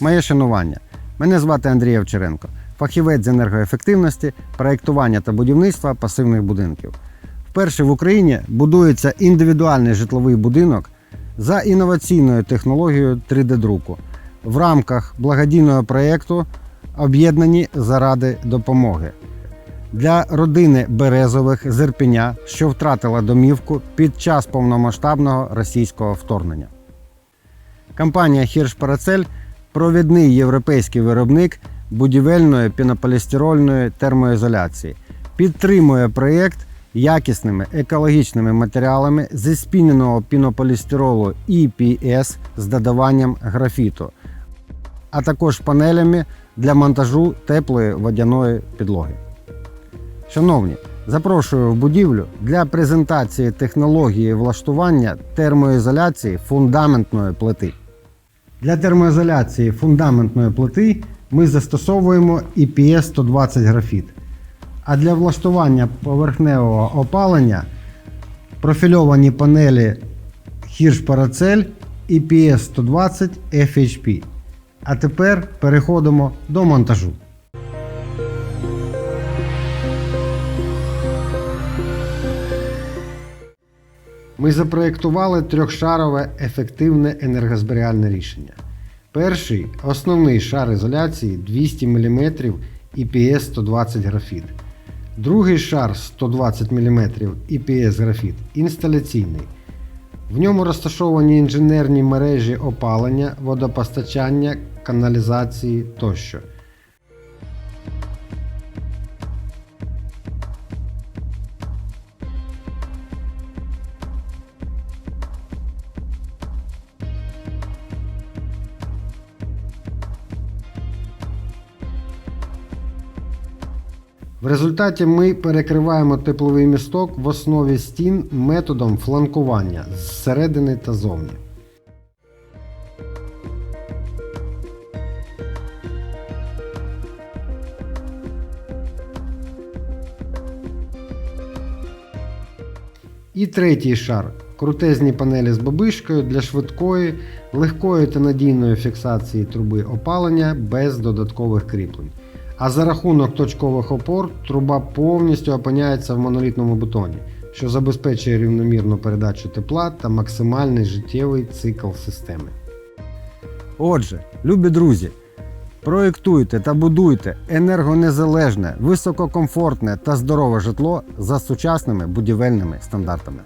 Моє шанування. Мене звати Андрій Овчаренко, фахівець з енергоефективності, проєктування та будівництва пасивних будинків. Вперше в Україні будується індивідуальний житловий будинок за інноваційною технологією 3D-друку в рамках благодійного проєкту Об'єднані заради допомоги для родини Березових з Ірпеня, що втратила домівку під час повномасштабного російського вторгнення. Компанія Хірш Парацель провідний європейський виробник будівельної пінополістирольної термоізоляції, підтримує проєкт якісними екологічними матеріалами зі спіненого пінополістиролу EPS з додаванням графіту, а також панелями для монтажу теплої водяної підлоги. Шановні, запрошую в будівлю для презентації технології влаштування термоізоляції фундаментної плити. Для термоізоляції фундаментної плити ми застосовуємо EPS 120 графіт. А для влаштування поверхневого опалення профільовані панелі Hirsch Paracel EPS 120 FHP. А тепер переходимо до монтажу. Ми запроєктували трьохшарове ефективне енергозберігальне рішення. Перший основний шар ізоляції 200 мм EPS 120 графіт. Другий шар 120 мм EPS графіт інсталяційний. В ньому розташовані інженерні мережі опалення, водопостачання, каналізації тощо. В результаті ми перекриваємо тепловий місток в основі стін методом фланкування зсередини та зовні. І третій шар крутезні панелі з бабишкою для швидкої, легкої та надійної фіксації труби опалення без додаткових кріплень. А за рахунок точкових опор труба повністю опиняється в монолітному бетоні, що забезпечує рівномірну передачу тепла та максимальний життєвий цикл системи. Отже, любі друзі, проєктуйте та будуйте енергонезалежне, висококомфортне та здорове житло за сучасними будівельними стандартами.